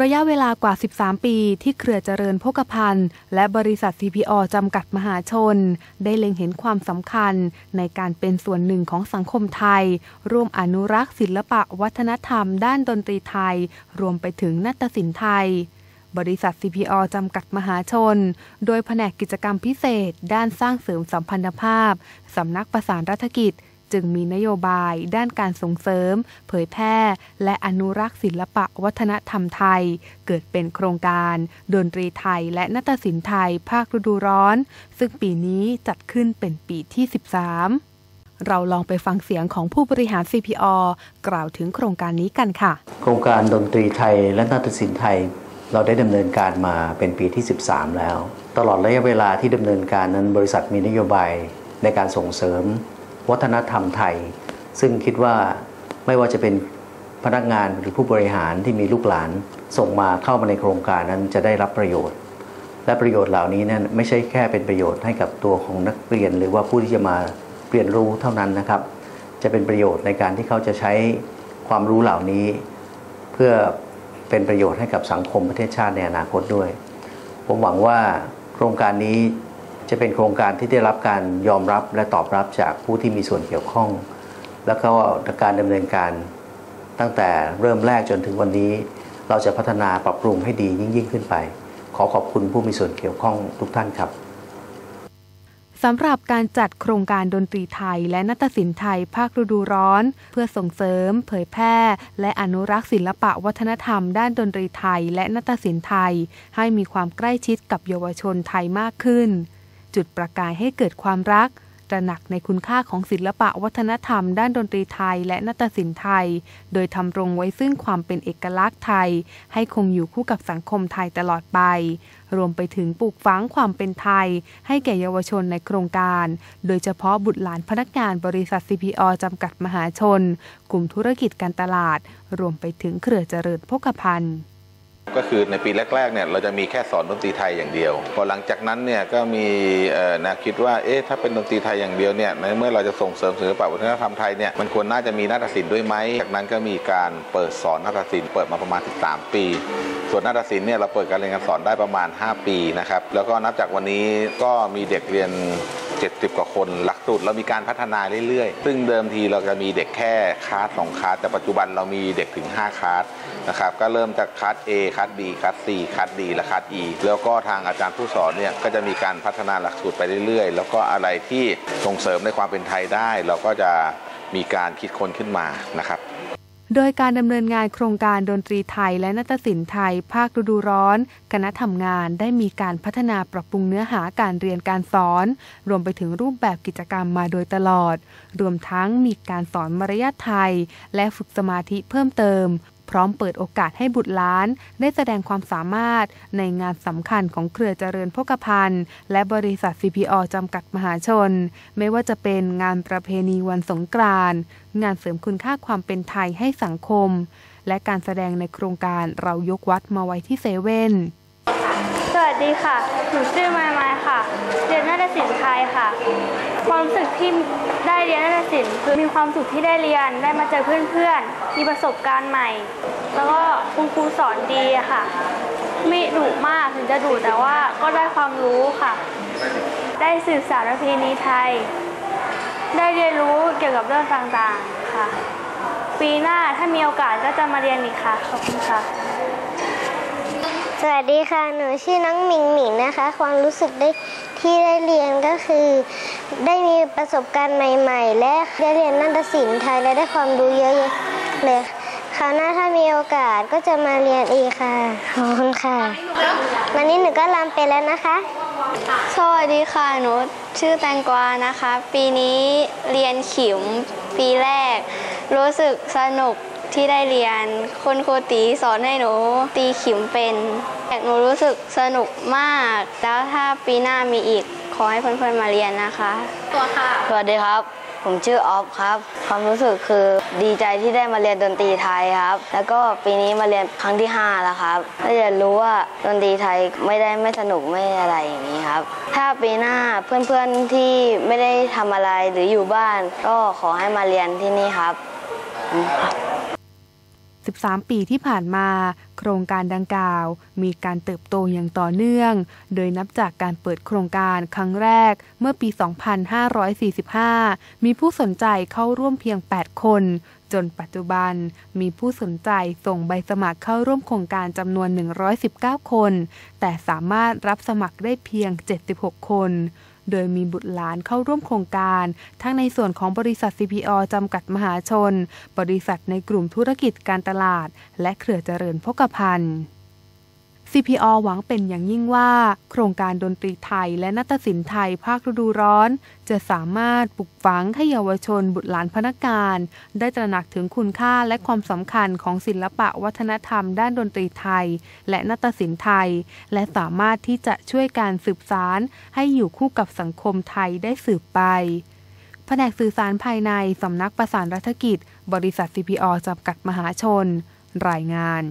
ระยะเวลากว่า 13 ปีที่เครือเจริญโภคภัณฑ์และบริษัท CPO จำกัดมหาชน ได้เล็งเห็นความสำคัญในการเป็นส่วนหนึ่งของสังคมไทย ร่วมอนุรักษ์ศิลปะวัฒนธรรมด้านดนตรีไทย รวมไปถึงนาฏศิลป์ไทย บริษัท CPO จำกัดมหาชน โดยแผนกกิจกรรมพิเศษ ด้านสร้างเสริมสัมพันธภาพสำนักประสานรัฐกิจ จึงมีนโยบายด้านการส่งเสริม เผยแพร่ และอนุรักษ์ศิลปะวัฒนธรรมไทย เกิดเป็นโครงการ ดนตรีไทยและนาฏศิลป์ไทยภาคฤดูร้อน ซึ่งปีนี้จัดขึ้นเป็นปีที่ 13 เราลองไปฟังเสียงของผู้บริหาร CPO กล่าวถึงโครงการนี้กันค่ะ โครงการดนตรีไทยและนาฏศิลป์ไทย เราได้ดำเนินการมาเป็นปีที่ 13 แล้ว ตลอดระยะเวลาที่ดำเนินการนั้นบริษัทมีนโยบายในการส่งเสริม วัฒนธรรมไทย ซึ่งคิดว่าไม่ว่าจะเป็นพนักงานหรือผู้บริหารที่มีลูกหลานส่งมาเข้ามาในโครงการนั้นจะได้รับประโยชน์ และประโยชน์เหล่านี้นั้นไม่ใช่แค่เป็นประโยชน์ให้กับตัวของนักเรียน หรือว่าผู้ที่จะมาเรียนรู้เท่านั้นนะครับ จะเป็นประโยชน์ในการที่เขาจะใช้ความรู้เหล่านี้ เพื่อเป็นประโยชน์ให้กับสังคมประเทศชาติในอนาคตด้วย ผมหวังว่าโครงการนี้ จะเป็นโครงการที่ได้รับการยอมรับและตอบรับจากผู้ที่มีส่วนเกี่ยวข้อง แล้วก็การดำเนินการตั้งแต่เริ่มแรกจนถึงวันนี้ เราจะพัฒนาปรับปรุงให้ดียิ่งยิ่งขึ้นไป ขอขอบคุณผู้มีส่วนเกี่ยวข้องทุกท่านครับสำหรับการจัดโครงการดนตรีไทยและนาฏศิลป์ไทยภาคฤดูร้อน เพื่อส่งเสริม เผยแพร่ และอนุรักษ์ศิลปะวัฒนธรรม ด้านดนตรีไทยและนาฏศิลป์ไทย ให้มีความใกล้ชิดกับเยาวชนไทยมากขึ้น จุดประกายให้เกิดความรักตระหนักในคุณค่าของศิลปะวัฒนธรรม ด้านดนตรีไทยและนาฏศิลป์ไทย โดยทำรงไว้ซึ่งความเป็นเอกลักษณ์ไทย ให้คงอยู่คู่กับสังคมไทยตลอดไป รวมไปถึงปลูกฝังความเป็นไทย ให้แก่เยาวชนในโครงการ โดยเฉพาะบุตรหลานพนักงานบริษัท CPO จำกัดมหาชน กลุ่มธุรกิจการตลาด รวมไปถึงเครือเจริญพกพันธ์ ก็คือในปีแรกๆเนี่ยเราจะมีแค่สอนดนตรีไทยอย่างเดียว พอหลังจากนั้นเนี่ยก็มีแนวคิดว่าเอ๊ะถ้าเป็นดนตรีไทยอย่างเดียวเนี่ยในเมื่อเราจะส่งเสริมศิลปะวัฒนธรรมไทยเนี่ยมันควรน่าจะมีนาฏศิลป์ด้วยไหมจากนั้นก็มีการเปิดสอนนาฏศิลป์เปิดมาประมาณ 13 ปี ส่วนนาฏศิลป์เนี่ยเราเปิดการเรียนการสอนได้ประมาณ 5 ปีนะครับแล้วก็นับจากวันนี้ก็มีเด็กเรียน 70 กว่าคนหลักสูตรเรามีการพัฒนาเรื่อยๆ ซึ่งเดิมทีเราจะมีเด็กแค่คลาสสองคลาสแต่ปัจจุบันเรามีเด็กถึง 5คลาสนะครับก็เริ่มจากคลาส A คลาส B คลาส C คัดดีและคัด E แล้วก็ทางอาจารย์ผู้สอนเนี่ยก็จะมีการพัฒนาหลักสูตรไปเรื่อยๆ แล้วก็อะไรที่ส่งเสริมในความเป็นไทยได้ เราก็จะมีการคิดค้นขึ้นมานะครับ โดยการดำเนินงานโครงการดนตรีไทยและนาฏศิลป์ไทย ภาคฤดูร้อน คณะทำงานได้มีการพัฒนาปรับปรุงเนื้อหาการเรียนการสอน รวมไปถึงรูปแบบกิจกรรมมาโดยตลอด รวมทั้งมีการสอนมารยาทไทย และฝึกสมาธิเพิ่มเติม พร้อมเปิดโอกาสให้บุตรหลาน ได้แสดงความสามารถในงานสำคัญของเครือเจริญพกพันธ์และบริษัท CPO จำกัดมหาชน ไม่ว่าจะเป็นงานประเพณีวันสงกรานต์งานเสริมคุณค่าความเป็นไทยให้สังคม และการแสดงในโครงการเรายกวัดมาไว้ที่เซเว่นสวัสดีค่ะ หนูชื่อไมายมายค่ะ เรียนนาฏศิลป์ไทยค่ะ ความรู้สึกที่ได้เรียนนาฏศิลป์คือมีความสุขที่ได้เรียน ได้มาเจอเพื่อนๆ มีประสบการณ์ใหม่ แล้วก็คุณครูสอนดีค่ะ ไม่ดุมากถึงจะดุแต่ว่าก็ได้ความรู้ค่ะ ได้สื่อสารประเพณีไทย ได้เรียนรู้เกี่ยวกับเรื่องต่างๆค่ะ ปีหน้าถ้ามีโอกาสก็จะมาเรียนอีกค่ะ ขอบคุณค่ะ สวัสดีค่ะ หนูชื่อน้องหมิงหมิงนะคะ ความรู้สึกได้ที่ได้เรียนก็คือ ได้มีประสบการณ์ใหม่ ๆ และได้เรียนนาฏศิลป์ไทยและได้ความรู้เยอะๆ เลยคราวหน้าถ้ามีโอกาสก็จะมาเรียนอีกค่ะ ขอบคุณค่ะ วันนี้หนูก็รำไปแล้วนะคะ สวัสดีค่ะ หนูชื่อแตงกวานะคะ ปีนี้เรียนขิมปีแรก รู้สึกสนุกที่ได้เรียนคุณครูตีสอนให้หนูตีขิมเป็นหนูรู้สึกสนุกมาก แล้วถ้าปีหน้ามีอีกขอให้เพื่อนๆมาเรียนนะคะ ตัวค่ะ สวัสดีครับ ผมชื่อออฟครับ ความรู้สึกคือดีใจที่ได้มาเรียนดนตรีไทยครับ แล้วก็ปีนี้มาเรียนครั้งที่ 5 แล้วครับก็จะรู้ว่าดนตรีไทยไม่ได้ไม่สนุกไม่อะไรอย่างนี้ครับ ถ้าปีหน้าเพื่อนๆที่ไม่ได้ทำอะไรหรืออยู่บ้าน ก็ขอให้มาเรียนที่นี่ครับ 13 ปีที่ผ่านมา โครงการดังกล่าว มีการเติบโตอย่างต่อเนื่อง โดยนับจากการเปิดโครงการครั้งแรกเมื่อปี 2545 มีผู้สนใจเข้าร่วมเพียง 8 คน จนปัจจุบันมีผู้สนใจส่งใบสมัครเข้าร่วมโครงการจำนวน 119 คน แต่สามารถรับสมัครได้เพียง 76 คน โดยมีบุตรหลานเข้าร่วมโครงการ ทั้งในส่วนของบริษัท CPO จำกัดมหาชน บริษัทในกลุ่มธุรกิจการตลาด และเครือเจริญพกพันธ์ CPO หวังเป็นอย่างยิ่งว่า โครงการดนตรีไทยและนาฏศิลป์ไทยภาคฤดูร้อน จะสามารถปลุกฝังให้เยาวชนบุตรหลานพนักงาน ได้ตระหนักถึงคุณค่าและความสำคัญของศิลปะวัฒนธรรมด้านดนตรีไทย และนาฏศิลป์ไทย และสามารถที่จะช่วยการสืบสาร ให้อยู่คู่กับสังคมไทยได้สืบไปแผนกสื่อสารภายในสำนักประสานรัฐกิจ บริษัท CPO จำกัดมหาชน รายงาน